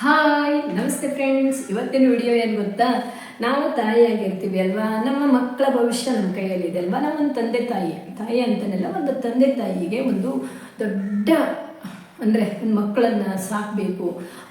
Hi ನಮಸ್ತೆ friends ಇವತ್ತಿನ video ಏನು ಗೊತ್ತಾ? ನಾವು ತಾಯಿಯಾಗಿರ್ತೀವಿ ಅಲ್ವಾ? ನಮ್ಮ ಮಕ್ಕಳ ಭವಿಷ್ಯ ನಮ್ಮ ಕೈಯಲ್ಲಿದೆ ಅಲ್ವಾ? ನಮ್ಮೊಂದು ತಂದೆ ತಾಯಿ ತಾಯಿ ಅಂತನೆಲ್ಲ, ಒಂದು ತಂದೆ ತಾಯಿಗೆ ಒಂದು ದೊಡ್ಡ, ಅಂದರೆ ಮಕ್ಕಳನ್ನು ಸಾಕಬೇಕು,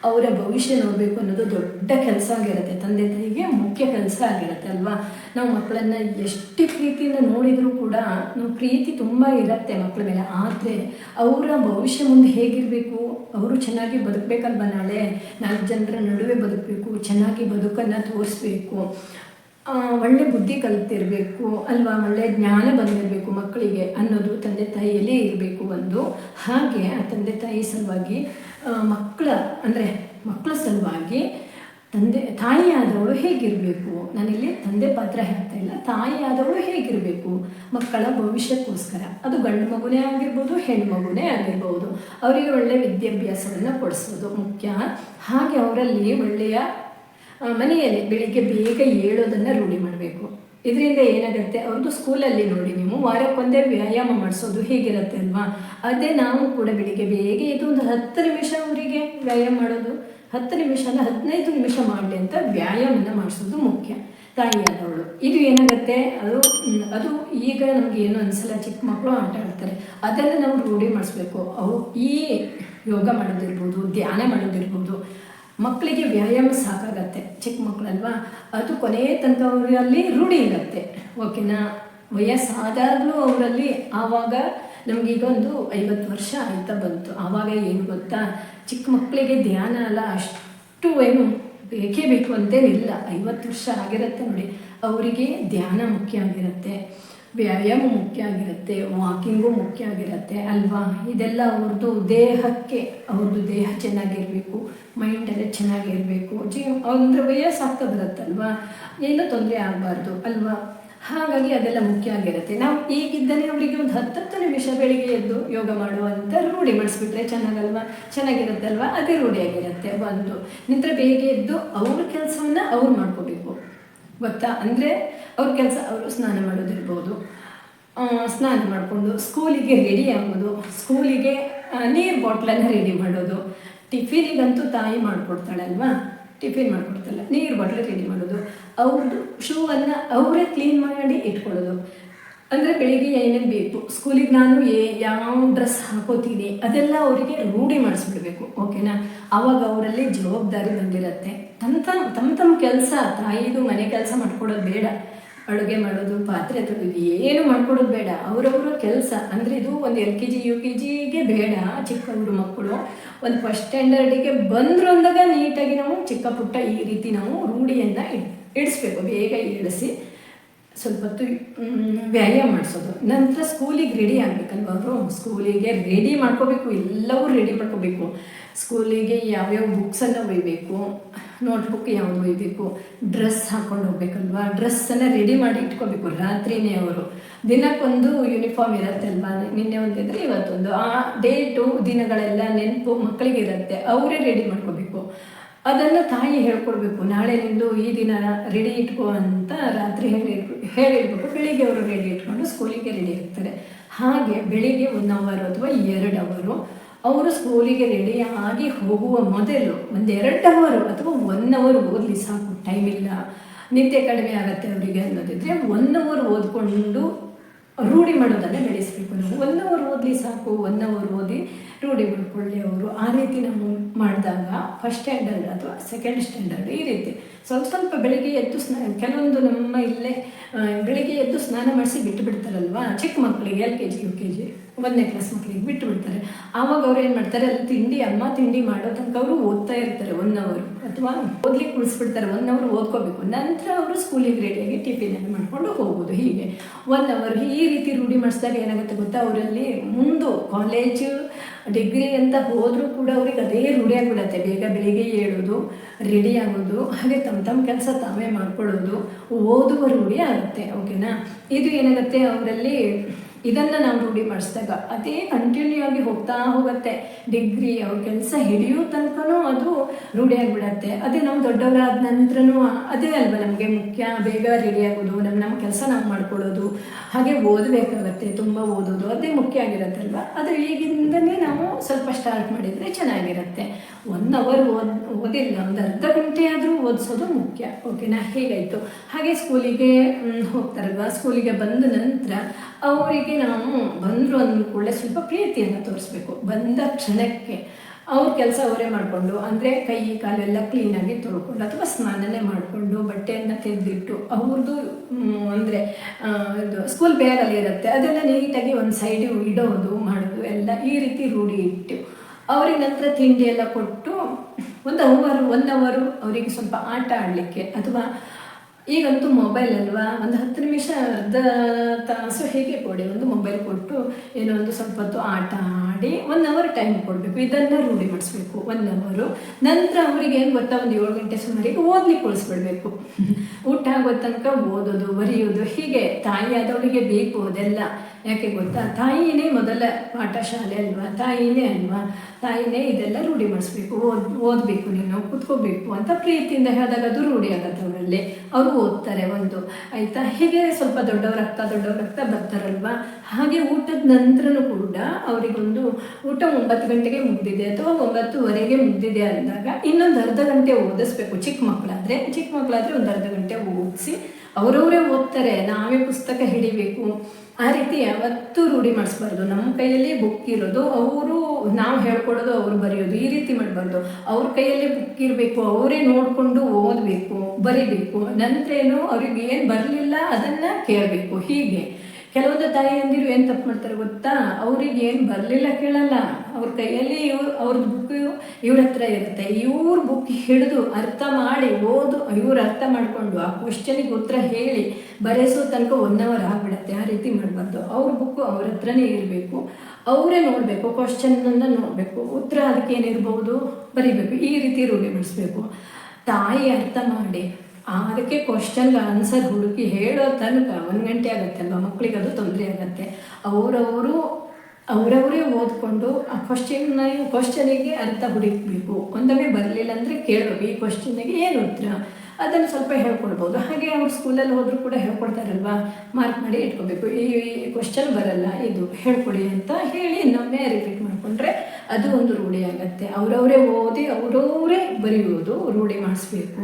ಅವರ ಭವಿಷ್ಯ ನೋಡಬೇಕು ಅನ್ನೋದು ದೊಡ್ಡ ಕೆಲಸ ಆಗಿರುತ್ತೆ. ತಂದೆ ತಾಯಿಗೆ ಮುಖ್ಯ ಕೆಲಸ ಆಗಿರುತ್ತೆ ಅಲ್ವಾ? ನಾವು ಮಕ್ಕಳನ್ನು ಎಷ್ಟು ಪ್ರೀತಿಯಿಂದ ನೋಡಿದರೂ ಕೂಡ ನಮ್ಮ ಪ್ರೀತಿ ತುಂಬ ಇರುತ್ತೆ ಮಕ್ಕಳ ಮೇಲೆ. ಆದರೆ ಅವರ ಭವಿಷ್ಯ ಮುಂದೆ ಹೇಗಿರಬೇಕು? ಅವರು ಚೆನ್ನಾಗಿ ಬದುಕಬೇಕಲ್ವ ನಾಳೆ? ನಾಲ್ಕು ಜನರ ನಡುವೆ ಬದುಕಬೇಕು, ಚೆನ್ನಾಗಿ ಬದುಕನ್ನು ತೋರಿಸ್ಬೇಕು. ಒಳ್ಳೆ ಬುದ್ಧಿ ಕಲಿತಿರಬೇಕು, ಅಲ್ವಾ? ಒಳ್ಳೆ ಜ್ಞಾನ ಬಂದಿರಬೇಕು ಮಕ್ಕಳಿಗೆ ಅನ್ನೋದು ತಂದೆ ತಾಯಿಯಲ್ಲೇ ಇರಬೇಕು ಒಂದು. ಹಾಗೆ ಆ ತಂದೆ ತಾಯಿ ಸಲುವಾಗಿ ಮಕ್ಕಳ, ಅಂದರೆ ಮಕ್ಕಳ ಸಲುವಾಗಿ ತಂದೆ, ತಾಯಿಯಾದವಳು ಹೇಗಿರಬೇಕು? ನಾನಿಲ್ಲಿ ತಂದೆ ಪಾತ್ರ ಹೇಳ್ತಾ ಇಲ್ಲ. ತಾಯಿಯಾದವಳು ಹೇಗಿರಬೇಕು? ಮಕ್ಕಳ ಭವಿಷ್ಯಕ್ಕೋಸ್ಕರ. ಅದು ಗಂಡು ಮಗುನೇ ಆಗಿರ್ಬೋದು, ಹೆಣ್ಣು ಮಗುನೇ ಆಗಿರ್ಬೋದು. ಅವರಿಗೆ ಒಳ್ಳೆಯ ವಿದ್ಯಾಭ್ಯಾಸವನ್ನು ಕೊಡಿಸೋದು ಮುಖ್ಯ. ಹಾಗೆ ಅವರಲ್ಲಿ ಒಳ್ಳೆಯ ಮನೆಯಲ್ಲಿ ಬೆಳಿಗ್ಗೆ ಬೇಗ ಏಳೋದನ್ನು ರೂಢಿ ಮಾಡಬೇಕು. ಇದರಿಂದ ಏನಾಗುತ್ತೆ? ಅವ್ರದ್ದು ಸ್ಕೂಲಲ್ಲಿ ನೋಡಿ ನೀವು, ವಾರಕ್ಕೊಂದೇ ವ್ಯಾಯಾಮ ಮಾಡಿಸೋದು ಹೇಗಿರುತ್ತೆ ಅಲ್ವಾ? ಅದೇ ನಾವು ಕೂಡ ಬೆಳಿಗ್ಗೆ ಬೇಗ ಇದೊಂದು ಹತ್ತು ನಿಮಿಷ ಅವರಿಗೆ ವ್ಯಾಯಾಮ ಮಾಡೋದು. ಹತ್ತು ನಿಮಿಷ ಅಲ್ಲ, ಹದಿನೈದು ನಿಮಿಷ ಮಾಡಲಿ ಅಂತ ವ್ಯಾಯಾಮನ ಮಾಡಿಸೋದು ಮುಖ್ಯ. ತಾಯಿಯಾದವಳು ಇದು ಏನಾಗುತ್ತೆ? ಅದು ಅದು ಈಗ ನಮಗೆ ಏನು ಅನಿಸಲ್ಲ, ಚಿಕ್ಕ ಮಕ್ಕಳು ಆಟ ಆಡ್ತಾರೆ. ಅದನ್ನು ನಾವು ರೂಢಿ ಮಾಡಿಸ್ಬೇಕು. ಅವು ಈ ಯೋಗ ಮಾಡೋದಿರ್ಬೋದು, ಧ್ಯಾನ ಮಾಡೋದಿರ್ಬೋದು. ಮಕ್ಕಳಿಗೆ ವ್ಯಾಯಾಮ ಸಾಕಾಗತ್ತೆ. ಚಿಕ್ಕ ಮಕ್ಕಳಲ್ವಾ? ಅದು ಕೊನೆಯ ತನಕ ಅವರಲ್ಲಿ ರೂಢಿ ಇರುತ್ತೆ. ಓಕೆನಾ? ವಯಸ್ಸಾದಾಗಲೂ ಅವರಲ್ಲಿ ಆವಾಗ ನಮಗೀಗ ಒಂದು ಐವತ್ತು ವರ್ಷ ಆಯ್ತಾ ಬಂತು. ಆವಾಗ ಏನು ಗೊತ್ತಾ? ಚಿಕ್ಕ ಮಕ್ಕಳಿಗೆ ಧ್ಯಾನ ಅಲ್ಲ, ಅಷ್ಟು ಏನು ಬೇಕೇ ಬೇಕು ಅಂತೇನಿಲ್ಲ. ಐವತ್ತು ವರ್ಷ ಆಗಿರುತ್ತೆ ನೋಡಿ. ಅವರಿಗೆ ಧ್ಯಾನ ಮುಖ್ಯ ಆಗಿರುತ್ತೆ, ವ್ಯಾಯಾಮ ಮುಖ್ಯ ಆಗಿರುತ್ತೆ, ವಾಕಿಂಗು ಮುಖ್ಯ ಆಗಿರುತ್ತೆ ಅಲ್ವಾ? ಇದೆಲ್ಲ ಅವ್ರದ್ದು ದೇಹಕ್ಕೆ ಅವ್ರದ್ದು ದೇಹ ಚೆನ್ನಾಗಿರಬೇಕು ಮೈಂಡೆಲ್ಲ ಚೆನ್ನಾಗಿರಬೇಕು. ಜೀವ ಅಂದರೆ ವಯಸ್ಸಾಗ್ತಾ ಬರುತ್ತಲ್ವಾ? ಏನೋ ತೊಂದರೆ ಆಗಬಾರ್ದು ಅಲ್ವಾ? ಹಾಗಾಗಿ ಅದೆಲ್ಲ ಮುಖ್ಯ ಆಗಿರುತ್ತೆ. ನಾವು ಈಗಿದ್ದನೇ ಅವರಿಗೆ ಒಂದು ಹತ್ತತ್ತು ನಿಮಿಷ ಬೆಳಿಗ್ಗೆ ಎದ್ದು ಯೋಗ ಮಾಡುವಂಥ ರೂಢಿ ಮಾಡಿಸ್ಬಿಟ್ರೆ ಚೆನ್ನಾಗಲ್ವಾ? ಚೆನ್ನಾಗಿರುತ್ತೆ ಅಲ್ವಾ ಅದೇ ರೂಢಿಯಾಗಿರುತ್ತೆ ಒಂದು. ನಿಂತರ ಬೇಗ ಎದ್ದು ಅವ್ರ ಕೆಲಸವನ್ನು ಅವ್ರು ಮಾಡ್ಕೋಬೇಕು ಗೊತ್ತಾ? ಅಂದರೆ ಅವ್ರ ಕೆಲಸ ಅವರು ಸ್ನಾನ ಮಾಡೋದಿರ್ಬೋದು. ಸ್ನಾನ ಮಾಡಿಕೊಂಡು ಸ್ಕೂಲಿಗೆ ರೆಡಿ ಆಗೋದು. ಸ್ಕೂಲಿಗೆ ನೀರು ಬಾಟ್ಲನ್ನು ರೆಡಿ ಮಾಡೋದು. ಟಿಫಿನಿಗಂತೂ ತಾಯಿ ಮಾಡಿಕೊಡ್ತಾಳಲ್ವಾ? ಟಿಫಿನ್ ಮಾಡಿಕೊಡ್ತಲ್ಲ ನೀರು ಬಾಟ್ಲು ರೆಡಿ ಮಾಡೋದು ಅವ್ರದ್ದು ಶೂವನ್ನು ಅವರೇ ಕ್ಲೀನ್ ಮಾಡಿ ಇಟ್ಕೊಳ್ಳೋದು. ಅಂದರೆ ಬೆಳಿಗ್ಗೆ ಏನೇನು ಬೇಕು ಸ್ಕೂಲಿಗೆ ನಾನು ಏ, ಯಾವ ಡ್ರೆಸ್ ಹಾಕೋತೀನಿ, ಅದೆಲ್ಲ ಅವರಿಗೆ ರೂಢಿ ಮಾಡಿಸ್ಬಿಡ್ಬೇಕು ಓಕೆನಾ ಆವಾಗ ಅವರಲ್ಲಿ ಜವಾಬ್ದಾರಿ ಬಂದಿರತ್ತೆ. ತಮ್ಮ ತಮ್ಮ ತಮ್ಮ ತಮ್ಮ ಕೆಲಸ, ತಾಯಿದು ಮನೆ ಕೆಲಸ ಮಾಡ್ಕೊಡೋದು ಬೇಡ. ಅಡುಗೆ ಮಾಡೋದು, ಪಾತ್ರೆ ತೊಳೆದು ಏನು ಮಾಡ್ಕೊಡೋದು ಬೇಡ. ಅವರವರ ಕೆಲಸ. ಅಂದರೆ ಇದು ಒಂದು L K G, U K ಜಿಗೆ ಬೇಡ ಚಿಕ್ಕವರು ಮಕ್ಕಳು. ಒಂದು ಫಸ್ಟ್ ಸ್ಟ್ಯಾಂಡರ್ಡಿಗೆ ಬಂದರು ಅಂದಾಗ ನೀಟಾಗಿ ನಾವು ಚಿಕ್ಕ ಪುಟ್ಟ ಈ ರೀತಿ ನಾವು ರೂಢಿಯನ್ನು ಇಡ್, ಇಡಿಸ್ಬೇಕು. ಬೇಗ ಇಳಿಸಿ ಸ್ವಲ್ಪ ಹೊತ್ತು ವ್ಯಾಯಾಮ ಮಾಡಿಸೋದು. ನಂತರ ಸ್ಕೂಲಿಗೆ ರೆಡಿ ಆಗಬೇಕಲ್ವ ಅವರು? ಸ್ಕೂಲಿಗೆ ರೆಡಿ ಮಾಡ್ಕೋಬೇಕು. ಎಲ್ಲವೂ ರೆಡಿ ಮಾಡ್ಕೋಬೇಕು. ಸ್ಕೂಲಿಗೆ ಯಾವ್ಯಾವ ಬುಕ್ಸನ್ನು ಒಯ್ಬೇಕು ನೋಟ್ಬುಕ್ ಯಾವ್ದು ಒಯ್ಬೇಕು ಡ್ರೆಸ್ ಹಾಕೊಂಡು ಹೋಗ್ಬೇಕಲ್ವಾ? ಡ್ರೆಸ್ಸನ್ನು ರೆಡಿ ಮಾಡಿ ಇಟ್ಕೋಬೇಕು. ರಾತ್ರಿನೇ ಅವರು. ದಿನಕ್ಕೊಂದು ಯೂನಿಫಾರ್ಮ್ ಇರತ್ತೆ ಅಲ್ವಾ ನಿನ್ನೆ ಒಂದಿದ್ರೆ ಇವತ್ತೊಂದು. ಆ ಡೇಟು ದಿನಗಳೆಲ್ಲ ನೆನಪು ಮಕ್ಕಳಿಗೆ ಇರುತ್ತೆ. ಅವರೇ ರೆಡಿ ಮಾಡ್ಕೋಬೇಕು. ಅದನ್ನು ತಾಯಿ ಹೇಳ್ಕೊಡ್ಬೇಕು. ನಾಳೆ ನಿಂದು ಈ ದಿನ ರೆಡಿ ಇಟ್ಕೋ ಅಂತ ರಾತ್ರಿ ಹೇಳಿ ಹೇಳಿರ್ಬೇಕು. ಬೆಳಿಗ್ಗೆ ಅವರು ರೆಡಿ ಇಟ್ಕೊಂಡು ಸ್ಕೂಲಿಗೆ ರೆಡಿ ಆಗ್ತಾರೆ. ಹಾಗೆ ಬೆಳಿಗ್ಗೆ ಒನ್ ಅವರ್ ಅಥವಾ ಎರಡು ಅವರು ಅವರು ಸ್ಕೂಲಿಗೆ ರೆಡಿ ಆಗಿ ಹೋಗುವ ಮೊದಲು ಒಂದು ಎರಡು ಅವರು ಅಥವಾ ಒನ್ ಅವರ್ ಓದಲಿ ಸಾಕು ಟೈಮ್ ಇಲ್ಲ. ನಿದ್ದೆ ಕಡಿಮೆ ಆಗುತ್ತೆ ಅವರಿಗೆ ಅನ್ನೋದಿದ್ರೆ ಒನ್ ಅವರ್ ಓದ್ಕೊಂಡು ರೂಢಿ ಮಾಡೋದನ್ನ ಬೆಳೆಸಬೇಕು ನಾವು. ಒನ್ ಅವರ್ ಓದಲಿ ಸಾಕು ಒನ್ ಅವರ್ ಓದಿ ರೂಢಿ ಮಾಡ್ಕೊಳ್ಳಿ ಅವರು. ಆ ರೀತಿ ನಾವು ಮಾಡಿದಾಗ ಫಸ್ಟ್ ಸ್ಟ್ಯಾಂಡರ್ಡ್ ಅಥವಾ ಸೆಕೆಂಡ್ ಸ್ಟ್ಯಾಂಡರ್ಡ್ ಈ ರೀತಿ. ಸ್ವಲ್ಪ ಸ್ವಲ್ಪ ಬೆಳಿಗ್ಗೆ ಎದ್ದು ಸ್ನಾನ ಕೆಲವೊಂದು ನಮ್ಮ ಇಲ್ಲೇ ಬೆಳಿಗ್ಗೆ ಎದ್ದು ಸ್ನಾನ ಮಾಡಿಸಿ ಬಿಟ್ಟು ಬಿಡ್ತಾರಲ್ವಾ? ಚಿಕ್ಕ ಮಕ್ಕಳಿಗೆ L K G, U K G. ಒಂದನೇ ಕ್ಲಾಸ್ ಮಕ್ಕಳಿಗೆ ಬಿಟ್ಟು ಬಿಡ್ತಾರೆ ಆವಾಗ ಅವ್ರು ಏನು ಮಾಡ್ತಾರೆ? ಅಲ್ಲಿ ತಿಂಡಿ ಅಮ್ಮ ತಿಂಡಿ ಮಾಡೋ ತನಕ ಅವರು ಓದ್ತಾ ಇರ್ತಾರೆ ಒನ್ ಅವರ್ ಅಥವಾ ಓದ್ಲಿಕ್ಕೆ ಕುಳಿಸ್ಬಿಡ್ತಾರೆ ಒನ್ ಅವರ್ ಓದ್ಕೋಬೇಕು. ನಂತರ ಅವರು ಸ್ಕೂಲಿಗೆ ರೆಡಿಯಾಗಿ ಟಿಫಿನನ್ನು ಮಾಡಿಕೊಂಡು ಹೋಗೋದು ಹೀಗೆ. ಒನ್ ಅವರ್ ಈ ರೀತಿ ರೂಢಿ ಮಾಡಿಸಿದಾಗ ಏನಾಗುತ್ತೆ ಗೊತ್ತಾ? ಅವರಲ್ಲಿ ಮುಂದೆ ಕಾಲೇಜು ಡಿಗ್ರಿ ಅಂತ ಹೋದರೂ ಕೂಡ ಅವ್ರಿಗೆ ಅದೇ ರೂಢಿ ಆಗಿಬಿಡತ್ತೆ. ಬೇಗ ಬೆಳಿಗ್ಗೆ ಏಳೋದು ರೆಡಿ ಆಗೋದು, ಹಾಗೆ ತಮ್ಮ ತಮ್ಮ ಕೆಲಸ ತಾವೇ ಮಾಡ್ಕೊಳ್ಳೋದು, ಓದುವ ರೂಢಿ ಆಗುತ್ತೆ. ಓಕೆನಾ ಇದು ಏನಾಗುತ್ತೆ? ಅವರಲ್ಲಿ ಇದನ್ನು ನಾವು ರೂಢಿ ಮಾಡಿಸಿದಾಗ ಅದೇ ಕಂಟಿನ್ಯೂ ಆಗಿ ಹೋಗ್ತಾ ಹೋಗುತ್ತೆ. ಡಿಗ್ರಿ ಅವ್ರ ಕೆಲಸ ಹಿಡಿಯೋ ತನಕನೂ ಅದು ರೂಢಿ ಆಗಿಬಿಡತ್ತೆ. ಅದೇ ನಾವು ದೊಡ್ಡವರಾದ ನಂತರನೂ ಅದೇ ಅಲ್ವಾ ನಮಗೆ ಮುಖ್ಯ. ಬೇಗ ರೆಡಿ ಆಗೋದು ನಮ್ಮ ನಮ್ಮ ಕೆಲಸ ನಾವು ಮಾಡ್ಕೊಳ್ಳೋದು. ಹಾಗೆ ಓದಬೇಕಾಗತ್ತೆ, ತುಂಬ ಓದೋದು, ಅದೇ ಮುಖ್ಯ ಆಗಿರುತ್ತೆ ಆದರೆ ಈಗಿಂದಲೇ ನಾವು ಸ್ವಲ್ಪ ಸ್ಟಾರ್ಟ್ ಮಾಡಿದರೆ ಚೆನ್ನಾಗಿರುತ್ತೆ. ಒನ್ ಅವರ್ ಓದ್, ಓದಿಲ್ಲ, ಒಂದು ಅರ್ಧ ಗಂಟೆ ಆದರೂ ಓದಿಸೋದು ಮುಖ್ಯ. ಓಕೆನಾ ಹೇಗಾಯಿತು. ಹಾಗೆ ಸ್ಕೂಲಿಗೆ ಹೋಗ್ತಾರಲ್ವ? ಸ್ಕೂಲಿಗೆ ಬಂದ ನಂತರ ಅವರಿಗೆ ನಾವು ಬಂದರು ಅಂದ ಕೂಡಲೇ ಸ್ವಲ್ಪ ಪ್ರೀತಿಯನ್ನು ತೋರಿಸ್ಬೇಕು. ಬಂದ ಕ್ಷಣಕ್ಕೆ ಅವ್ರ ಕೆಲಸ ಅವರೇ ಮಾಡಿಕೊಂಡು, ಅಂದರೆ ಕೈ ಕಾಲೆಲ್ಲ ಕ್ಲೀನಾಗಿ ತೊಳ್ಕೊಂಡು ಅಥವಾ ಸ್ನಾನನೇ ಮಾಡಿಕೊಂಡು ಬಟ್ಟೆಯನ್ನು ತೆಗೆದಿಟ್ಟು ಅವ್ರದ್ದು ಅಂದರೆ ಇದು ಸ್ಕೂಲ್ ಬೇರಲ್ಲಿ ಇರುತ್ತೆ. ಅದೆಲ್ಲ ನೀಟಾಗಿ ಒಂದು ಸೈಡಿಗೆ ಇಡೋದು, ಮಾಡೋದು, ಎಲ್ಲ ಈ ರೀತಿ ರೂಢಿ ಇಟ್ಟು ಅವ್ರಿಗೆ ನಂತರ ತಿಂಡಿ ಎಲ್ಲ ಕೊಟ್ಟು ಒಂದು ಅವರು ಒನ್ ಅವರು ಅವರಿಗೆ ಸ್ವಲ್ಪ ಆಟ ಆಡಲಿಕ್ಕೆ ಅಥವಾ ಈಗಂತೂ ಮೊಬೈಲ್ ಅಲ್ವಾ? ಒಂದು ಹತ್ತು ನಿಮಿಷ ಅರ್ಧ ತಾಸು ಹೇಗೆ ಕೊಡಿ. ಒಂದು ಮೊಬೈಲ್ ಕೊಟ್ಟು ಏನೋ ಒಂದು ಸ್ವಲ್ಪ ಹೊತ್ತು ಆಟ ಆಡಿ ಒನ್ ಅವರ್ ಟೈಮ್ ಕೊಡಬೇಕು. ಇದನ್ನು ರೂಢಿ ಮಾಡಿಸ್ಬೇಕು. ಒನ್ ಅವರು ನಂತರ ಅವರಿಗೆ ಏನು ಗೊತ್ತಾ? ಒಂದು ಏಳು ಗಂಟೆ ಸುಮಾರಿಗೆ ಓದ್ಲಿಕ್ಕೆ ಉಳಿಸ್ಬಿಡ್ಬೇಕು. ಊಟ ಆಗೋ ತನಕ ಓದೋದು, ಬರೆಯೋದು, ಹೀಗೆ ತಾಯಿ ಆದವಳಿಗೆ ಬೇಕು ಅದೆಲ್ಲ. ಯಾಕೆ ಗೊತ್ತಾ? ತಾಯಿನೇ ಮೊದಲ ಪಾಠಶಾಲೆ ಅಲ್ವಾ? ತಾಯಿನೇ ಅಲ್ವಾ? ತಾಯಿನೇ ಇದೆಲ್ಲ ರೂಢಿ ಮಾಡಿಸ್ಬೇಕು. ಓದ್, ಓದಬೇಕು ನೀನು, ಕುತ್ಕೋಬೇಕು ಅಂತ ಪ್ರೀತಿಯಿಂದ ಹೇಳಿದಾಗ ಅದು ರೂಢಿ ಆಗುತ್ತೆ ಅವರಲ್ಲಿ. ಅವರು ಓದ್ತಾರೆ ಒಂದು. ಆಯಿತಾ? ಹೀಗೆ ಸ್ವಲ್ಪ ದೊಡ್ಡವರಾಗ್ತಾ ರಕ್ತ ಬರ್ತಾರಲ್ವಾ? ಹಾಗೆ ಊಟದ ನಂತರನೂ ಕೂಡ ಅವರಿಗೊಂದು ಊಟ ಒಂಬತ್ತು ಗಂಟೆಗೆ ಮುಗ್ದಿದೆ ಅಥವಾ ಒಂಬತ್ತುವರೆಗೆ ಮುಗ್ದಿದೆ ಅಂದಾಗ ಇನ್ನೊಂದು ಅರ್ಧ ಗಂಟೆ ಓದಿಸ್ಬೇಕು ಚಿಕ್ಕ ಮಕ್ಕಳಾದರೆ. ಚಿಕ್ಕ ಮಕ್ಕಳಾದರೆ ಒಂದು ಅರ್ಧ ಗಂಟೆ ಓದಿಸಿ ಅವರವರೇ ಓದ್ತಾರೆ, ನಾವೇ ಪುಸ್ತಕ ಹಿಡಿಬೇಕು. ಆ ರೀತಿ ಯಾವತ್ತೂ ರೂಢಿ ಮಾಡಿಸ್ಬಾರ್ದು. ನಮ್ಮ ಕೈಯಲ್ಲಿ ಬುಕ್ ಇರೋದು, ಅವರು ನಾವು ಹೇಳ್ಕೊಡೋದು, ಅವರು ಬರೆಯೋದು, ಈ ರೀತಿ ಮಾಡಬಾರ್ದು. ಅವ್ರ ಕೈಯಲ್ಲಿ ಬುಕ್ ಇರಬೇಕು, ಅವರೇ ನೋಡಿಕೊಂಡು ಓದಬೇಕು, ಬರಿಬೇಕು. ನಂತರ ಏನು, ಅವ್ರಿಗೆ ಏನು ಬರಲಿಲ್ಲ ಅದನ್ನು ಕೇಳಬೇಕು. ಹೀಗೆ. ಕೆಲವೊಂದು ತಾಯಿಯಂದಿರು ಏನು ತಪ್ಪು ಮಾಡ್ತಾರೆ ಗೊತ್ತಾ? ಅವ್ರಿಗೆ ಏನು ಬರಲಿಲ್ಲ ಕೇಳಲ್ಲ. ಅವ್ರ ಕೈಯಲ್ಲಿ ಇವ್ರು ಅವ್ರದ್ದು ಬುಕ್ ಇವ್ರ ಹತ್ರ ಇರುತ್ತೆ. ಇವ್ರ ಬುಕ್ ಹಿಡಿದು ಅರ್ಥ ಮಾಡಿ ಓದು, ಇವ್ರು ಅರ್ಥ ಮಾಡಿಕೊಂಡು ಆ ಕ್ವಶನಿಗೆ ಉತ್ತರ ಹೇಳಿ ಬರೆಸೋ ತನಕ ಒನ್ ಅವರ್ ಆಗಿಬಿಡುತ್ತೆ. ಆ ರೀತಿ ಮಾಡಬಾರ್ದು. ಅವ್ರ ಬುಕ್ಕು ಅವ್ರ ಹತ್ರನೇ ಇರಬೇಕು. ಅವರೇ ನೋಡಬೇಕು ಕ್ವಶನನ್ನು ನೋಡಬೇಕು. ಉತ್ತರ ಅದಕ್ಕೆ ಏನಿರ್ಬೋದು ಬರಿಬೇಕು. ಈ ರೀತಿ ರೂಢಿ ಬಿಡಿಸ್ಬೇಕು ತಾಯಿ ಅರ್ಥ ಮಾಡಿ ಅದಕ್ಕೆ ಕ್ವಶನ್ಗೆ ಆನ್ಸರ್ ಹುಡುಕಿ ಹೇಳೋ ತನಕ ಒಂದು ಗಂಟೆ ಆಗುತ್ತಲ್ವ? ಮಕ್ಕಳಿಗೆ ಅದು ತೊಂದರೆ ಆಗುತ್ತೆ. ಅವರವರು, ಅವರವರೇ ಓದ್ಕೊಂಡು ಆ ಕ್ವಶನ್ನ ಕ್ವಶನಿಗೆ ಅರ್ಥ ಹುಡುಕಬೇಕು. ಒಂದೊಮ್ಮೆ ಬರಲಿಲ್ಲ ಅಂದರೆ ಕೇಳಬೇಕು ಈ ಕ್ವಶನಿಗೆ ಏನು ಉತ್ತರ? ಅದನ್ನು ಸ್ವಲ್ಪ ಹೇಳ್ಕೊಡ್ಬೋದು. ಹಾಗೆ ಅವ್ರು ಸ್ಕೂಲಲ್ಲಿ ಹೋದರೂ ಕೂಡ ಹೇಳ್ಕೊಡ್ತಾರಲ್ವಾ? ಮಾರ್ಕ್ ಮಾಡಿ ಇಟ್ಕೋಬೇಕು. ಈ ಕ್ವಶನ್ ಬರಲ್ಲ. ಇದು ಹೇಳ್ಕೊಡಿ ಅಂತ ಹೇಳಿ ಇನ್ನೊಮ್ಮೆ ರಿಪೀಟ್ ಮಾಡಿಕೊಂಡ್ರೆ ಅದು ಒಂದು ರೂಢಿ ಆಗುತ್ತೆ. ಅವರವರೇ ಓದಿ, ಅವರವರೇ ಬರೆಯುವುದು ರೂಢಿ ಮಾಡಿಸ್ಬೇಕು.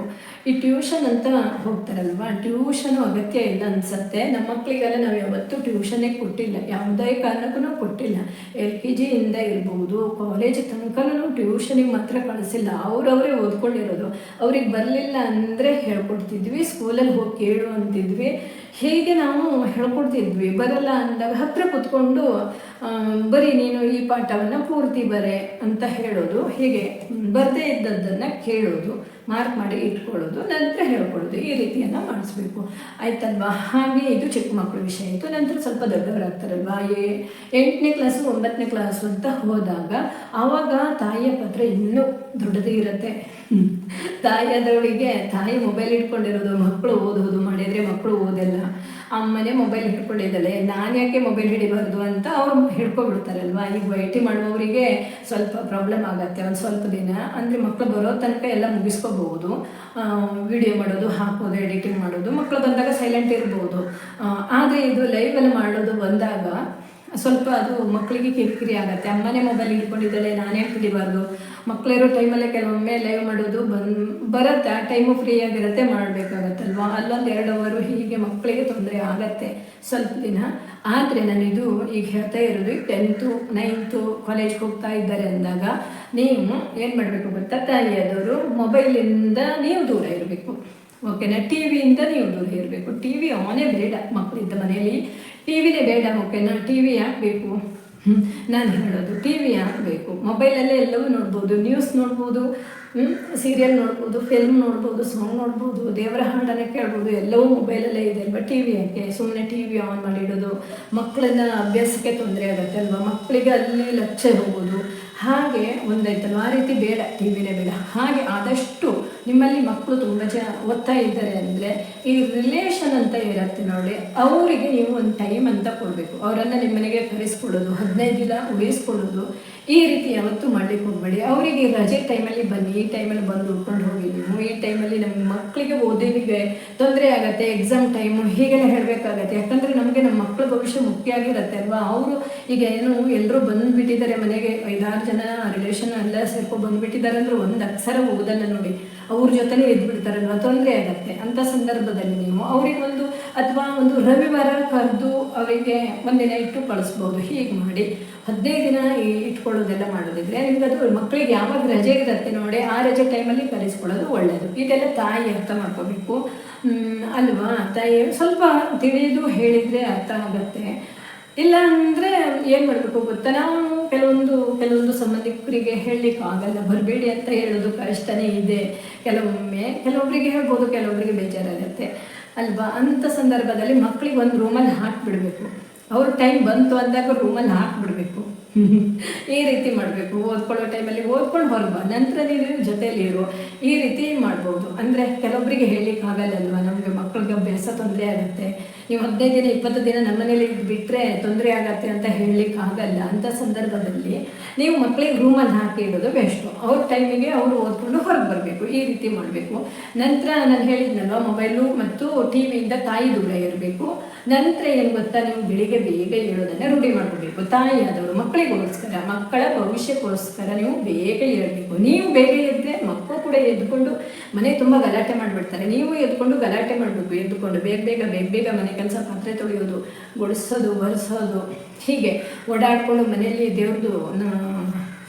ಈ ಟ್ಯೂಷನ್ ಅಂತ ಹೋಗ್ತಾರಲ್ವಾ ಟ್ಯೂಷನು ಅಗತ್ಯ ಇಲ್ಲ ಅನ್ಸುತ್ತೆ. ನಮ್ಮ ಮಕ್ಕಳಿಗೆಲ್ಲ ನಾವು ಯಾವತ್ತೂ ಟ್ಯೂಷನ್ನೇ ಕೊಟ್ಟಿಲ್ಲ. ಯಾವುದೇ ಕಾರಣಕ್ಕೂ ಕೊಟ್ಟಿಲ್ಲ. ಎಲ್ ಕೆ ಜಿಯಿಂದ ಇರ್ಬೋದು ಕಾಲೇಜ್ ತನಕನೂ ಟ್ಯೂಷನಿಗೆ ಮಾತ್ರ ಕಳಿಸಿಲ್ಲ. ಅವರವರೇ ಓದ್ಕೊಂಡಿರೋದು. ಅವ್ರಿಗೆ ಬರಲಿಲ್ಲ ಅಂದರೆ ಹೇಳ್ಕೊಡ್ತಿದ್ವಿ ಸ್ಕೂಲಲ್ಲಿ ಹೋಗಿ ಕೇಳು ಅಂತಿದ್ವಿ. ಹೀಗೆ ನಾವು ಹೇಳ್ಕೊಡ್ತಿದ್ವಿ? ಬರಲ್ಲ ಅಂದಾಗ ಹತ್ರ ಕೂತ್ಕೊಂಡು ಬರೀ ನೀನು ಈ ಪಾಠವನ್ನು ಪೂರ್ತಿ ಬರೆ ಅಂತ ಹೇಳೋದು, ಹೀಗೆ ಬರದೇ ಇದ್ದದ್ದನ್ನು ಕೇಳೋದು. ಮಾರ್ಕ್ ಮಾಡಿ ಇಟ್ಕೊಳ್ಳೋದು, ನಂತರ ಹೇಳ್ಕೊಳ್ಳೋದು, ಈ ರೀತಿಯನ್ನು ಮಾಡಿಸ್ಬೇಕು. ಆಯ್ತಲ್ವಾ? ಹಾಗೆ ಇದು ಚಿಕ್ಕ ಮಕ್ಕಳ ವಿಷಯ. ಆಯಿತು ನಂತರ ಸ್ವಲ್ಪ ದೊಡ್ಡವರಾಗ್ತಾರಲ್ವಾ? ಏ ಎಂಟನೇ ಕ್ಲಾಸು ಒಂಬತ್ತನೇ ಕ್ಲಾಸು ಅಂತ ಹೋದಾಗ ಆವಾಗ ತಾಯಿಯ ಪಾತ್ರ ಇನ್ನೂ ದೊಡ್ಡದೇ ಇರುತ್ತೆ. ತಾಯಿಯಾದವಳಿಗೆ ತಾಯಿ ಮೊಬೈಲ್ ಇಟ್ಕೊಂಡಿರೋದು ಮಕ್ಕಳು ಓದೋದು ಮಾಡಿದರೆ ಮಕ್ಕಳು ಓದಲ್ಲ. ಅಮ್ಮನೇ ಮೊಬೈಲ್ ಹಿಡ್ಕೊಂಡಿದ್ದಾಳೆ. ನಾನು ಯಾಕೆ ಮೊಬೈಲ್ ಹಿಡಿಬಾರ್ದು ಅಂತ ಅವ್ರು ಹಿಡ್ಕೊಬಿಡ್ತಾರಲ್ವಾ ಈಗ ವೈಟಿ ಮಾಡುವವರಿಗೆ ಸ್ವಲ್ಪ ಪ್ರಾಬ್ಲಮ್ ಆಗುತ್ತೆ, ಒಂದು ಸ್ವಲ್ಪ ದಿನ. ಅಂದರೆ ಮಕ್ಕಳು ಬರೋ ತನಕ ಎಲ್ಲ ಮುಗಿಸ್ಕೋಬಹುದು. ವಿಡಿಯೋ ಮಾಡೋದು, ಹಾಕೋದು ಎಡಿಟಿಂಗ್ ಮಾಡೋದು. ಮಕ್ಕಳು ಬಂದಾಗ ಸೈಲೆಂಟ್ ಇರ್ಬೋದು. ಆದರೆ ಇದು ಲೈವಲ್ಲಿ ಮಾಡೋದು ಬಂದಾಗ ಸ್ವಲ್ಪ ಅದು ಮಕ್ಕಳಿಗೆ ಕಿರಿಕಿರಿ ಆಗುತ್ತೆ. ಅಮ್ಮನೇ ಮೊಬೈಲ್ ಹಿಡ್ಕೊಂಡಿದ್ದಾಳೆ, ನಾನೇ ಹಿಡಿಬಾರ್ದು? ಮಕ್ಕಳಿರೋ ಟೈಮಲ್ಲೇ ಕೆಲವೊಮ್ಮೆ ಲೈವ್ ಮಾಡೋದು ಬಂದ್ ಬರುತ್ತೆ? ಆ ಟೈಮು ಫ್ರೀ ಆಗಿರುತ್ತೆ ಮಾಡಬೇಕಾಗತ್ತಲ್ವಾ? ಅಲ್ಲೊಂದು ಎರಡು ಅವರು ಹೀಗೆ ಮಕ್ಕಳಿಗೆ ತೊಂದರೆ ಆಗತ್ತೆ ಸ್ವಲ್ಪ ದಿನ. ಆದರೆ ನಾನಿದು ಈಗ ಹೇಳ್ತಾ ಇರೋದು ಟೆಂತು ನೈನ್ತು ಕಾಲೇಜ್ಗೆ ಹೋಗ್ತಾ ಇದ್ದಾರೆ ಅಂದಾಗ ನೀವು ಏನು ಮಾಡಬೇಕು ಗೊತ್ತಾ? ತಾಯಿಯಾದವರು ಮೊಬೈಲಿಂದ ನೀವು ದೂರ ಇರಬೇಕು. ಓಕೆನಾ ಟಿ ವಿಯಿಂದ ನೀವು ದೂರ ಇರಬೇಕು. ಟಿ ವಿ ಆನೇ ಬೇಡ ಮಕ್ಕಳಿದ್ದ ಮನೆಯಲ್ಲಿ. ಟಿ ವಿನೇ ಬೇಡ ಓಕೆನಾ ಟಿ ವಿ ಯಾಕೆ ಬೇಕು? ನಾನು ಹೇಳೋದು ಟಿ ವಿ ಆಗಬೇಕು ಮೊಬೈಲಲ್ಲೇ ಎಲ್ಲವೂ ನೋಡ್ಬೋದು. ನ್ಯೂಸ್ ನೋಡ್ಬೋದು ಸೀರಿಯಲ್ ನೋಡ್ಬೋದು ಫಿಲ್ಮ್ ನೋಡ್ಬೋದು ಸಾಂಗ್ ನೋಡ್ಬೋದು, ದೇವರ ಹಾಡನ್ನು ಕೇಳ್ಬೋದು, ಎಲ್ಲವೂ ಮೊಬೈಲಲ್ಲೇ ಇದೆ ಅಲ್ವಾ? ಟಿ ವಿ ಯಾಕೆ? ಸುಮ್ಮನೆ ಟಿ ವಿ ಆನ್ ಮಾಡಿಡೋದು. ಮಕ್ಕಳನ್ನ ಅಭ್ಯಾಸಕ್ಕೆ ತೊಂದರೆ ಆಗುತ್ತೆ ಅಲ್ವಾ? ಮಕ್ಕಳಿಗೆ ಅಲ್ಲಿ ಲಕ್ಷ್ಯ ಹೋಗೋದು. ಹಾಗೆ ಒಂದಾಯ್ತಲ್ವ? ಆ ರೀತಿ ಬೇಡ. ಟಿ ವಿನೇ ಬೇಡ. ಹಾಗೆ ಆದಷ್ಟು ನಿಮ್ಮಲ್ಲಿ ಮಕ್ಕಳು ತುಂಬ ಜನ ಓದ್ತಾ ಇದ್ದಾರೆ ಅಂದರೆ ಈ ರಿಲೇಷನ್ ಅಂತ ಇರುತ್ತೆ ನೋಡಿ, ಅವರಿಗೆ ನೀವು ಒಂದು ಟೈಮ್ ಅಂತ ಕೊಡಬೇಕು. ಅವರನ್ನು ನಿಮ್ಮ ಮನೆಗೆ ಕರೆಸ್ಕೊಳ್ಳೋದು, ಹದಿನೈದು ದಿನ ಉಳಿಸ್ಕೊಡೋದು ಈ ರೀತಿ ಯಾವತ್ತೂ ಮಾಡ್ಲಿಕ್ಕೆ ಹೋಗಬೇಡಿ. ಅವರಿಗೆ ರಜೆ ಟೈಮಲ್ಲಿ ಬನ್ನಿ, ಈ ಟೈಮಲ್ಲಿ ಬಂದು ಉಳ್ಕೊಂಡು ಹೋಗಿ ನೀವು, ಈ ಟೈಮಲ್ಲಿ ನಮ್ಮ ಮಕ್ಕಳಿಗೆ ಓದಿಗೆ ತೊಂದರೆ ಆಗುತ್ತೆ ಎಕ್ಸಾಮ್ ಟೈಮು ಹೀಗೆಲ್ಲ ಹೇಳಬೇಕಾಗತ್ತೆ. ಯಾಕಂದರೆ ನಮಗೆ ನಮ್ಮ ಮಕ್ಕಳ ಭವಿಷ್ಯ ಮುಖ್ಯ ಆಗಿರುತ್ತೆ ಅಲ್ವಾ? ಅವರು ಈಗ ಏನು ಎಲ್ಲರೂ ಬಂದುಬಿಟ್ಟಿದ್ದಾರೆ ಮನೆಗೆ, ಐದಾರು ಜನ ರಿಲೇಷನ್ ಎಲ್ಲ ಸೇರ್ಕೊಂಡು ಬಂದುಬಿಟ್ಟಿದ್ದಾರೆ ಅಂದ್ರೆ ಒಂದು ಅಕ್ಷರ ಓದಲ್ಲ ನೋಡಿ. ಅವ್ರ ಜೊತೆನೇ ಇದ್ಬಿಡ್ತಾರಲ್ವ ತೊಂದರೆ ಆಗತ್ತೆ. ಅಂಥ ಸಂದರ್ಭದಲ್ಲಿ ನೀವು ಅವ್ರಿಗೆ ಒಂದು ಅಥವಾ ಒಂದು ರವಿವಾರ ಕರೆದು ಅವರಿಗೆ ಒಂದಿನ ಇಟ್ಟು ಕಳಿಸ್ಬೋದು. ಹೀಗೆ ಮಾಡಿ. ಹದಿನೈದು ದಿನ ಇಟ್ಕೊಳ್ಳೋದೆಲ್ಲ ಮಾಡೋದಿದ್ರೆ ನಿಮ್ಗೆ ಅದು ಮಕ್ಕಳಿಗೆ ಯಾವಾಗ ರಜೆ ಇರುತ್ತೆ ನೋಡಿ, ಆ ರಜೆ ಟೈಮಲ್ಲಿ ಕರೆಸ್ಕೊಳ್ಳೋದು ಒಳ್ಳೆಯದು ಇದೆಲ್ಲ ತಾಯಿ ಅರ್ಥ ಮಾಡ್ಕೋಬೇಕು. ಅಲ್ವಾ? ತಾಯಿ ಸ್ವಲ್ಪ ತಿಳಿದು ಹೇಳಿದರೆ ಅರ್ಥ ಆಗುತ್ತೆ. ಇಲ್ಲ ಅಂದ್ರೆ ಏನು ಮಾಡಬೇಕು ಗೊತ್ತಾ? ನಾವು ಕೆಲವೊಂದು ಕೆಲವೊಂದು ಸಂಬಂಧಿಕರಿಗೆ ಹೇಳಲಿಕ್ಕೆ ಆಗಲ್ಲ. ಬರಬೇಡಿ ಅಂತ ಹೇಳೋದು ಕಷ್ಟನೇ ಇದೆ. ಕೆಲವೊಮ್ಮೆ ಕೆಲವೊಬ್ಬರಿಗೆ ಹೇಳ್ಬೋದು ಕೆಲವೊಬ್ಬರಿಗೆ ಬೇಜಾರಾಗುತ್ತೆ. ಅಲ್ವಾ? ಅಂತ ಸಂದರ್ಭದಲ್ಲಿ ಮಕ್ಕಳಿಗೆ ಒಂದು ರೂಮಲ್ಲಿ ಹಾಕ್ಬಿಡ್ಬೇಕು. ಅವ್ರ ಟೈಮ್ ಬಂತು ಅಂದಾಗ ರೂಮಲ್ಲಿ ಹಾಕ್ಬಿಡ್ಬೇಕು. ಈ ರೀತಿ ಮಾಡಬೇಕು. ಓದ್ಕೊಳ್ಳೋ ಟೈಮಲ್ಲಿ ಓದ್ಕೊಂಡು ಹೊರಬ ನಂತರ ನೀನು ಜೊತೆಯಲ್ಲಿ ಇರು. ಈ ರೀತಿ ಮಾಡ್ಬೋದು. ಅಂದರೆ ಕೆಲವೊಬ್ಬರಿಗೆ ಹೇಳಲಿಕ್ಕೆ ಆಗಲ್ಲಲ್ವ ನಮಗೆ ಮಕ್ಕಳಿಗೆ ಅಭ್ಯಾಸ ತೊಂದರೆ ಆಗುತ್ತೆ. ನೀವು ಹದಿನೈದು ದಿನ, ಇಪ್ಪತ್ತು ದಿನ ನಮ್ಮ ನಮ್ಮನೇಲಿ ಬಿಟ್ಟರೆ ತೊಂದರೆ ಆಗತ್ತೆ ಅಂತ ಹೇಳಲಿಕ್ಕೆ ಆಗಲ್ಲ. ಅಂಥ ಸಂದರ್ಭದಲ್ಲಿ ನೀವು ಮಕ್ಕಳಿಗೆ ರೂಮಲ್ಲಿ ಹಾಕಿ ಇಡೋದು ಬೆಸ್ಟು ಅವ್ರ ಟೈಮಿಗೆ ಅವರು ಓದ್ಕೊಂಡು ಹೊರಗೆ ಬರಬೇಕು. ಈ ರೀತಿ ಮಾಡಬೇಕು. ನಂತರ ನಾನು ಹೇಳಿದ್ನಲ್ವ ಮೊಬೈಲು ಮತ್ತು ಟಿ ವಿಯಿಂದ ತಾಯಿ ದೂರ ಇರಬೇಕು. ನಂತರ ಏನು ಗೊತ್ತಾ, ನೀವು ಬೆಳಿಗ್ಗೆ ಬೇಗ ಹೇಳೋದನ್ನು ರೂಢಿ ಮಾಡ್ಕೋಬೇಕು. ತಾಯಿಯಾದವರು ಮಕ್ಕಳಿಗೋಸ್ಕರ ಮಕ್ಕಳ ಭವಿಷ್ಯಕ್ಕೋಸ್ಕರ ನೀವು ಬೇಗ ಇರಬೇಕು ನೀವು ಬೇಗ ಇದ್ದರೆ ಮಕ್ಕಳು ಕೂಡ ಎದ್ದುಕೊಂಡು ಮನೆ ತುಂಬ ಗಲಾಟೆ ಮಾಡಿಬಿಡ್ತಾರೆ. ನೀವು ಎದ್ಕೊಂಡು ಗಲಾಟೆ ಮಾಡಬೇಕು. ಎದ್ದುಕೊಂಡು ಬೇಗ ಬೇಗ ಬೇಗ ಬೇಗ ಮನೆ ಕೆಲಸ ಪಾತ್ರೆ ತೊಳೆಯೋದು, ಗುಡಿಸೋದು ಒರೆಸೋದು ಹೀಗೆ ಓಡಾಡ್ಕೊಂಡು ಮನೆಯಲ್ಲಿ ದೇವ್ರದ್ದು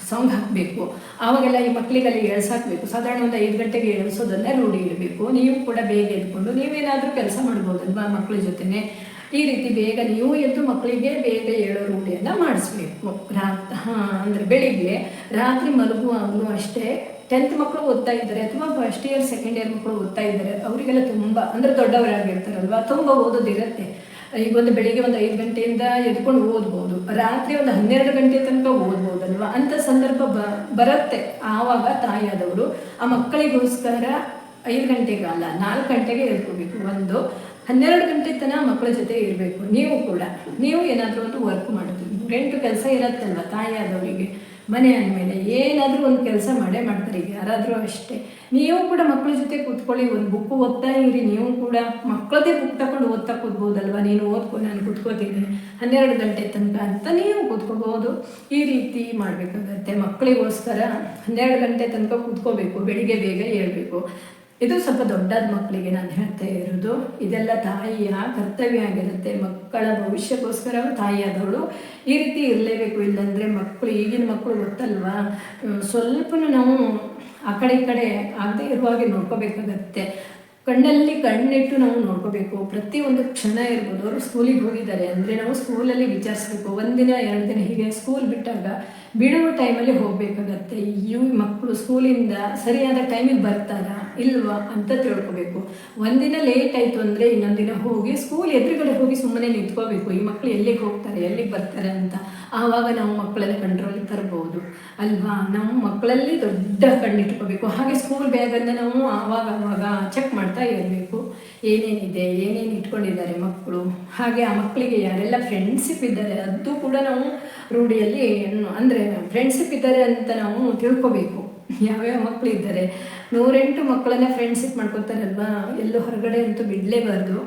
ಸಾಂಗ್ ಹಾಕಬೇಕು. ಆವಾಗೆಲ್ಲ ಈ ಮಕ್ಕಳಿಗೆಲ್ಲ ಎಳ್ಸಾಕ್ಬೇಕು. ಸಾಧಾರಣ ಒಂದು ಐದು ಗಂಟೆಗೆ ಎಳ್ಸೋದನ್ನ ರೂಢಿ ಇರಬೇಕು. ನೀವು ಕೂಡ ಬೇಗ ಎದ್ಕೊಂಡು ನೀವೇನಾದರೂ ಕೆಲಸ ಮಾಡ್ಬೋದಲ್ವಾ ಮಕ್ಕಳ ಜೊತೆನೆ? ಈ ರೀತಿ ಬೇಗ ನೀವು ಎದ್ದು ಮಕ್ಕಳಿಗೆ ಬೇಗ ಏಳೋ ರೂಢಿಯನ್ನು ಮಾಡಿಸ್ಬೇಕು. ರಾತ್ ಹಾಂ, ಅಂದರೆ ಬೆಳಿಗ್ಗೆ ರಾತ್ರಿ ಮಲಗುವಾಗಲೂ ಅಷ್ಟೇ ಟೆಂತ್ ಮಕ್ಕಳು ಓದ್ತಾ ಇದ್ದಾರೆ ಅಥವಾ ಫಸ್ಟ್ ಇಯರ್ ಸೆಕೆಂಡ್ ಇಯರ್ ಮಕ್ಕಳು ಓದ್ತಾ ಇದ್ದಾರೆ, ಅವರಿಗೆಲ್ಲ ತುಂಬ, ಅಂದರೆ ದೊಡ್ಡವರಾಗಿರ್ತಾರಲ್ವ? ತುಂಬ ಓದೋದಿರುತ್ತೆ ಈಗ ಒಂದು ಬೆಳಿಗ್ಗೆ ಒಂದು ಐದು ಗಂಟೆಯಿಂದ ಎದ್ಕೊಂಡು ಓದ್ಬೋದು. ರಾತ್ರಿ ಒಂದು ಹನ್ನೆರಡು ಗಂಟೆ ತನಕ ಓದ್ಬೋದಲ್ವ? ಅಂತ ಸಂದರ್ಭ ಬ, ಬರುತ್ತೆ. ಆವಾಗ ತಾಯಿಯಾದವರು ಆ ಮಕ್ಕಳಿಗೋಸ್ಕರ ಐದು ಗಂಟೆಗೆ ಅಲ್ಲ ನಾಲ್ಕು ಗಂಟೆಗೆ ಎದ್ಕೋಬೇಕು. ಒಂದು, ಹನ್ನೆರಡು ಗಂಟೆ ತನಕ ಮಕ್ಕಳ ಜೊತೆ ಇರಬೇಕು. ನೀವು ಕೂಡ, ನೀವು ಏನಾದರೂ ಒಂದು ವರ್ಕ್ ಮಾಡ್ತೀವಿ ಎಂಟು ಕೆಲಸ ಇರತ್ತಲ್ವ ತಾಯಿಯಾದವರಿಗೆ ಮನೆ ಅಂದಮೇಲೆ ಏನಾದರೂ ಒಂದು ಕೆಲಸ ಮಾಡೇ ಮಾಡ್ತಾರೆ ಈಗ ಯಾರಾದರೂ ಅಷ್ಟೇ. ನೀವು ಕೂಡ ಮಕ್ಕಳ ಜೊತೆ ಕೂತ್ಕೊಳ್ಳಿ, ಒಂದು ಬುಕ್ ಓದ್ತಾ ಇರಿ. ನೀವು ಕೂಡ ಮಕ್ಕಳದೇ ಬುಕ್ ತಗೊಂಡು ಓದ್ತಾ ಕೂತ್ಬೋದಲ್ವ? ನೀನು ಓದ್ಕೊ, ನಾನು ಕೂತ್ಕೋತೀನಿ. ಹನ್ನೆರಡು ಗಂಟೆ ತನಕ ಅಂತ ನೀವು ಕೂತ್ಕೋಬೋದು ಈ ರೀತಿ ಮಾಡಬೇಕಾಗತ್ತೆ. ಮಕ್ಕಳಿಗೋಸ್ಕರ ಹನ್ನೆರಡು ಗಂಟೆ ತನಕ ಕೂತ್ಕೋಬೇಕು. ಬೆಳಿಗ್ಗೆ ಬೇಗ ಹೇಳ್ಬೇಕು ಇದು ಸ್ವಲ್ಪ ದೊಡ್ಡದ ಮಕ್ಕಳಿಗೆ ನಾನು ಹೇಳ್ತಾ ಇರೋದು. ಇದೆಲ್ಲ ತಾಯಿಯ ಕರ್ತವ್ಯ ಆಗಿರುತ್ತೆ ಮಕ್ಕಳ ಭವಿಷ್ಯಕ್ಕೋಸ್ಕರ ತಾಯಿಯಾದವಳು ಈ ರೀತಿ ಇರಲೇಬೇಕು. ಇಲ್ಲಾಂದರೆ ಮಕ್ಕಳು ಈಗಿನ ಮಕ್ಕಳು ಗೊತ್ತಲ್ವಾ? ಸ್ವಲ್ಪನೂ ನಾವು ಆ ಕಡೆ ಈ ಕಡೆ ಆಗದೆ ಇರುವಾಗೆ ನೋಡ್ಕೋಬೇಕಾಗತ್ತೆ. ಕಣ್ಣಲ್ಲಿ ಕಣ್ಣಿಟ್ಟು ನಾವು ನೋಡ್ಕೋಬೇಕು. ಪ್ರತಿಯೊಂದು ಕ್ಷಣ ಇರ್ಬೋದು. ಅವರು ಸ್ಕೂಲಿಗೆ ಹೋಗಿದ್ದಾರೆ. ಅಂದರೆ ನಾವು ಸ್ಕೂಲಲ್ಲಿ ವಿಚಾರಿಸ್ಬೇಕು. ಒಂದಿನ, ಎರಡು ದಿನ ಹೀಗೆ ಸ್ಕೂಲ್ ಬಿಟ್ಟಾಗ ಬಿಡುವ ಟೈಮಲ್ಲಿ ಹೋಗಬೇಕಾಗತ್ತೆ. ಇವು ಮಕ್ಕಳು ಸ್ಕೂಲಿಂದ ಸರಿಯಾದ ಟೈಮಿಗೆ ಬರ್ತಾರಾ ಇಲ್ವಾ ಅಂತ ತಿಳ್ಕೊಬೇಕು. ಒಂದಿನ ಲೇಟ್ ಆಯಿತು ಅಂದರೆ ಇನ್ನೊಂದು ದಿನ ಹೋಗಿ ಸ್ಕೂಲ್ ಎದುರುಗಡೆ ಹೋಗಿ ಸುಮ್ಮನೆ ನಿಂತ್ಕೋಬೇಕು. ಈ ಮಕ್ಕಳು ಎಲ್ಲಿಗೆ ಹೋಗ್ತಾರೆ, ಎಲ್ಲಿಗೆ ಬರ್ತಾರೆ ಅಂತ. ಆವಾಗ ನಾವು ಮಕ್ಕಳೆಲ್ಲ ಕಂಟ್ರೋಲ್ ತರ್ಬೋದು. ಅಲ್ವಾ? ನಾವು ಮಕ್ಕಳಲ್ಲಿ ದೊಡ್ಡ ಕಣ್ಣಿಟ್ಕೋಬೇಕು ಹಾಗೆ ಸ್ಕೂಲ್ ಬ್ಯಾಗನ್ನು ನಾವು ಆವಾಗ ಆವಾಗ ಚೆಕ್ ಮಾಡ್ತಾ ಇರಬೇಕು. ಏನೇನಿದೆ, ಏನೇನು ಇಟ್ಕೊಂಡಿದ್ದಾರೆ ಮಕ್ಕಳು? ಹಾಗೆ ಆ ಮಕ್ಕಳಿಗೆ ಯಾರೆಲ್ಲ ಫ್ರೆಂಡ್ಶಿಪ್ ಇದ್ದಾರೆ, ಅದು ಕೂಡ ನಾವು ರೂಢಿಯಲ್ಲಿ ಅಂದರೆ ಫ್ರೆಂಡ್ಶಿಪ್ ಇದ್ದಾರೆ ಅಂತ ನಾವು ತಿಳ್ಕೊಬೇಕು. ಯಾವ್ಯಾವ ಮಕ್ಕಳು ಇದ್ದಾರೆ? ನೂರೆಂಟು ಮಕ್ಕಳನ್ನ ಫ್ರೆಂಡ್ಶಿಪ್ ಮಾಡ್ಕೊತಾರಲ್ವಾ ಎಲ್ಲೂ ಹೊರಗಡೆ ಅಂತೂ ಬಿಡಲೇಬಾರ್ದು.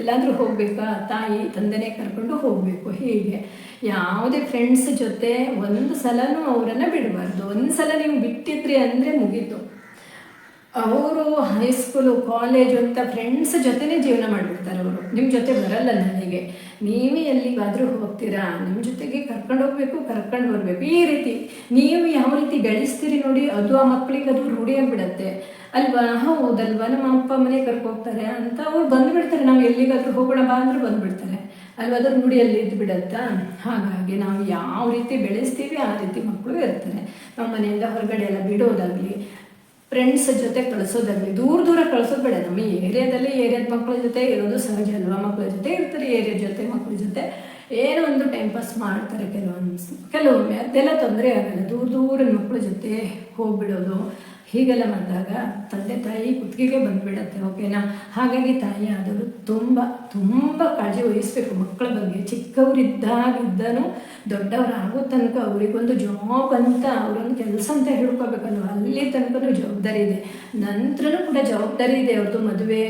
ಎಲ್ಲಾದರೂ ಹೋಗಬೇಕಾ? ತಾಯಿ, ತಂದೆನೇ ಕರ್ಕೊಂಡು ಹೋಗಬೇಕು. ಹೀಗೆ. ಯಾವುದೇ ಫ್ರೆಂಡ್ಸ್ ಜೊತೆ ಒಂದು ಸಲನೂ ಅವರನ್ನು ಬಿಡಬಾರ್ದು. ಒಂದು ಸಲ ನೀವು ಬಿಟ್ಟಿದ್ರಿ ಅಂದರೆ ಮುಗೀತು. ಅವರು ಹೈಸ್ಕೂಲು ಕಾಲೇಜು ಅಂತ ಫ್ರೆಂಡ್ಸ್ ಜೊತೆನೇ ಜೀವನ ಮಾಡಿಬಿಡ್ತಾರೆ ಅವರು. ನಿಮ್ಮ ಜೊತೆ ಬರಲ್ಲ ನನಗೆ ನೀವೇ ಎಲ್ಲಿಗಾದರೂ ಹೋಗ್ತೀರಾ? ನಿಮ್ಮ ಜೊತೆಗೆ ಕರ್ಕೊಂಡು ಹೋಗಬೇಕು, ಕರ್ಕೊಂಡು ಬರಬೇಕು. ಈ ರೀತಿ ನೀವು ಯಾವ ರೀತಿ ಬೆಳೆಸ್ತೀರಿ ನೋಡಿ, ಅದು ಆ ಮಕ್ಕಳಿಗೆ ಅದು ರೂಢಿಯಾಗಿಬಿಡತ್ತೆ ಅಲ್ವಾ? ಹೌದಲ್ವಾ ನಮ್ಮ ಅಪ್ಪ ಮನೆ ಕರ್ಕೋಗ್ತಾರೆ ಅಂತ ಅವ್ರು ಬಂದುಬಿಡ್ತಾರೆ. ನಾವು ಎಲ್ಲಿಗಾದರೂ ಹೋಗೋಣ ಬಾ ಅಂದ್ರೆ ಬಂದುಬಿಡ್ತಾರೆ. ಅಲ್ವಾ? ಅದ್ರ ರೂಢಿಯಲ್ಲಿ ಇದ್ದು ಬಿಡತ್ತಾ ಹಾಗಾಗಿ ನಾವು ಯಾವ ರೀತಿ ಬೆಳೆಸ್ತೀವಿ, ಆ ರೀತಿ ಮಕ್ಕಳು ಇರ್ತಾರೆ. ನಮ್ಮ ಮನೆಯಿಂದ ಹೊರಗಡೆ ಎಲ್ಲ ಬಿಡೋದಾಗಲಿ ಫ್ರೆಂಡ್ಸ್ ಜೊತೆ ಕಳಿಸೋದಾಗಲಿ ದೂರ ದೂರ ಕಳಿಸೋದು ಬೇಡ. ನಮ್ಮ ಏರಿಯಾದಲ್ಲಿ ಏರಿಯಾದ ಮಕ್ಕಳ ಜೊತೆ ಇರೋದು ಸಹಜ ಅಲ್ವಾ? ಮಕ್ಕಳ ಜೊತೆ ಇರ್ತಾರೆ, ಏರಿಯಾದ ಜೊತೆ ಮಕ್ಕಳ ಜೊತೆ. ಏನೋ ಒಂದು ಟೈಮ್ ಪಾಸ್ ಮಾಡ್ತಾರೆ ಕೆಲವೊಂದು ಕೆಲವೊಮ್ಮೆ ಅದೆಲ್ಲ ತೊಂದರೆ ಆಗಲ್ಲ. ದೂರ ದೂರ ಮಕ್ಕಳ ಜೊತೆ ಹೋಗ್ಬಿಡೋದು. ಹೀಗೆಲ್ಲ ಬಂದಾಗ ತಂದೆ ತಾಯಿ ಕುತ್ತಿಗೆಗೆ ಬಂದುಬಿಡತ್ತೆ ಓಕೆನಾ ಹಾಗಾಗಿ ತಾಯಿ ಆದವರು ತುಂಬ ತುಂಬ ಕಾಳಜಿ ವಹಿಸ್ಬೇಕು ಮಕ್ಕಳ ಬಗ್ಗೆ. ಚಿಕ್ಕವರಿದ್ದಾಗಿದ್ದನು ದೊಡ್ಡವರಾಗೋ ತನಕ ಅವರಿಗೊಂದು ಜಾಬ್ ಅಂತ, ಅವರೊಂದು ಕೆಲಸ ಅಂತ ಹೇಳ್ಕೋಬೇಕಲ್ವ ಅಲ್ಲಿ ತನಕ ಜವಾಬ್ದಾರಿ ಇದೆ. ನಂತರನೂ ಕೂಡ ಜವಾಬ್ದಾರಿ ಇದೆ ಅವ್ರದ್ದು ಮದುವೆ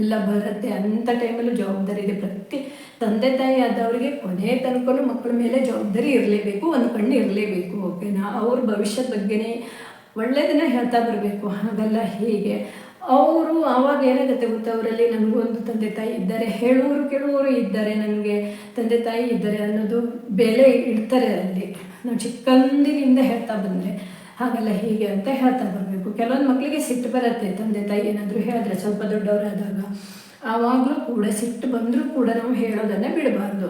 ಎಲ್ಲ ಬರುತ್ತೆ ಅಂಥ ಟೈಮಲ್ಲೂ ಜವಾಬ್ದಾರಿ ಇದೆ. ಪ್ರತಿ ತಂದೆ ತಾಯಿ ಆದವರಿಗೆ ಕೊನೆ ತನಕನು ಮಕ್ಕಳ ಮೇಲೆ ಜವಾಬ್ದಾರಿ ಇರಲೇಬೇಕು, ಒಂದು ಕಣ್ಣು ಇರಲೇಬೇಕು ಓಕೆನಾ ಅವ್ರ ಭವಿಷ್ಯದ ಬಗ್ಗೆನೇ ಒಳ್ಳೆಯದನ್ನ ಹೇಳ್ತಾ ಬರಬೇಕು ಹಾಗಲ್ಲ ಹೀಗೆ. ಅವರು ಆವಾಗ ಏನಾಗುತ್ತೆ ಗೊತ್ತಾ? ಅವರಲ್ಲಿ ಒಂದು ತಂದೆ ತಾಯಿ ಇದ್ದಾರೆ. ಹೇಳುವರು ಕೇಳುವವರು ಇದ್ದಾರೆ ನನಗೆ ತಂದೆ ತಾಯಿ ಇದ್ದಾರೆ ಅನ್ನೋದು ಬೆಲೆ ಇಡ್ತಾರೆ ಅಲ್ಲಿ. ನಾವು ಚಿಕ್ಕಂದಿನಿಂದ ಹೇಳ್ತಾ ಬಂದರೆ ಹಾಗಲ್ಲ ಹೀಗೆ ಅಂತ ಹೇಳ್ತಾ ಬರಬೇಕು. ಕೆಲವೊಂದು ಮಕ್ಕಳಿಗೆ ಸಿಟ್ಟು ಬರುತ್ತೆ. ತಂದೆ ತಾಯಿ ಏನಾದರೂ ಹೇಳಿದ್ರೆ ಸ್ವಲ್ಪ ದೊಡ್ಡವರಾದಾಗ. ಆವಾಗಲೂ ಕೂಡ ಸಿಟ್ಟು ಬಂದರೂ ಕೂಡ ನಾವು ಹೇಳೋದನ್ನು ಬಿಡಬಾರ್ದು.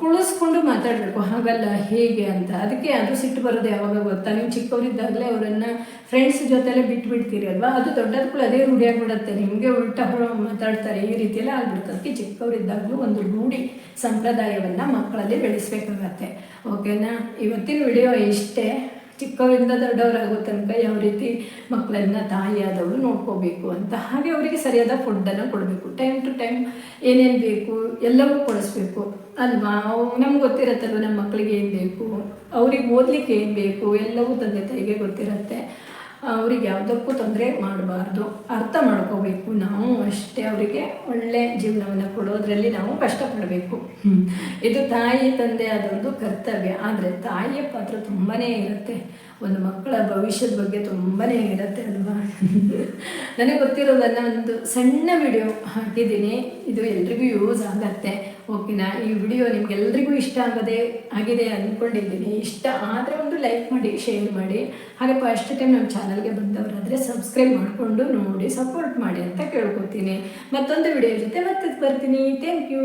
ಕುಳಿಸ್ಕೊಂಡು ಮಾತಾಡಬೇಕು, ಹಾಗಲ್ಲ, ಹೇಗೆ ಅಂತ. ಅದಕ್ಕೆ ಅದು ಸಿಟ್ಟು ಬರೋದು ಯಾವಾಗ ಗೊತ್ತಾ? ನೀವು ಚಿಕ್ಕವರಿದ್ದಾಗಲೇ ಅವರನ್ನು ಫ್ರೆಂಡ್ಸ್ ಜೊತೆಲೇ ಬಿಟ್ಬಿಡ್ತೀರಿ ಅಲ್ವಾ? ಅದು ದೊಡ್ಡದ ಕೂಡ ಅದೇ ರೂಢಿಯಾಗ್ಬಿಡುತ್ತೆ ನಿಮಗೆ ಉಲ್ಟಾ ಮಾತಾಡ್ತಾರೆ ಈ ರೀತಿಯೆಲ್ಲ ಆಗ್ಬಿಡುತ್ತೆ. ಅದಕ್ಕೆ ಚಿಕ್ಕವರಿದ್ದಾಗಲೂ ಒಂದು ರೂಢಿ ಸಂಪ್ರದಾಯವನ್ನು ಮಕ್ಕಳಲ್ಲಿ ಬೆಳೆಸ್ಬೇಕಾಗತ್ತೆ. ಓಕೆನಾ ಇವತ್ತಿನ ವಿಡಿಯೋ ಇಷ್ಟೇ. ಚಿಕ್ಕವರಿಂದ ದೊಡ್ಡವರಾಗೋ ತನಕ ಯಾವ ರೀತಿ ಮಕ್ಕಳನ್ನ ತಾಯಿಯಾದವರು ನೋಡ್ಕೋಬೇಕು ಅಂತ ಹಾಗೆ ಅವರಿಗೆ ಸರಿಯಾದ ಫುಡ್ಡನ್ನು ಕೊಡಬೇಕು. ಟೈಮ್ ಟು ಟೈಮ್ ಏನೇನು ಬೇಕು, ಎಲ್ಲವೂ ಕೊಡಿಸ್ಬೇಕು. ಅಲ್ವಾ? ನಮ್ಗೆ ಗೊತ್ತಿರತ್ತಲ್ವ ನಮ್ಮ ಮಕ್ಕಳಿಗೆ ಏನು ಬೇಕು? ಅವ್ರಿಗೆ ಓದಲಿಕ್ಕೆ ಏನು ಬೇಕು? ಎಲ್ಲವೂ ತಂದೆ ತಾಯಿಗೆ ಗೊತ್ತಿರತ್ತೆ. ಅವ್ರಿಗೆ ಯಾವುದಕ್ಕೂ ತೊಂದರೆ ಮಾಡಬಾರ್ದು. ಅರ್ಥ ಮಾಡ್ಕೋಬೇಕು. ನಾವು ಅಷ್ಟೇ ಅವರಿಗೆ ಒಳ್ಳೆ ಜೀವನವನ್ನು ಕೊಡೋದ್ರಲ್ಲಿ ನಾವು ಕಷ್ಟಪಡಬೇಕು. ಇದು ತಾಯಿ ತಂದೆ ಅದೊಂದು ಕರ್ತವ್ಯ. ಆದರೆ ತಾಯಿಯ ಪಾತ್ರ ತುಂಬಾ ಇರುತ್ತೆ. ಒಂದು ಮಕ್ಕಳ ಭವಿಷ್ಯದ ಬಗ್ಗೆ ತುಂಬಾ ಇರುತ್ತೆ ಅಲ್ವಾ? ನನಗೆ ಗೊತ್ತಿರೋದನ್ನು ಒಂದು ಸಣ್ಣ ವಿಡಿಯೋ ಹಾಕಿದ್ದೀನಿ. ಇದು ಎಲ್ರಿಗೂ ಯೂಸ್ ಆಗತ್ತೆ. ಓಕೆನಾ ಈ ವಿಡಿಯೋ ನಿಮ್ಗೆಲ್ರಿಗೂ ಇಷ್ಟ ಆಗದೆ ಆಗಿದೆ ಅಂದ್ಕೊಂಡಿದ್ದೀನಿ ಇಷ್ಟ ಆದರೆ ಒಂದು ಲೈಕ್ ಮಾಡಿ ಶೇರ್ ಮಾಡಿ. ಹಾಗೆ ಫಸ್ಟ್ ಟೈಮ್ ನಮ್ಮ ಚಾನಲ್ಗೆ ಬಂದವರಾದರೆ ಸಬ್ಸ್ಕ್ರೈಬ್ ಮಾಡಿಕೊಂಡು ನೋಡಿ ಸಪೋರ್ಟ್ ಮಾಡಿ ಅಂತ ಕೇಳ್ಕೊತೀನಿ. ಮತ್ತೊಂದು ವಿಡಿಯೋ ಜೊತೆ ಮತ್ತೆ ಬರ್ತೀನಿ. Thank you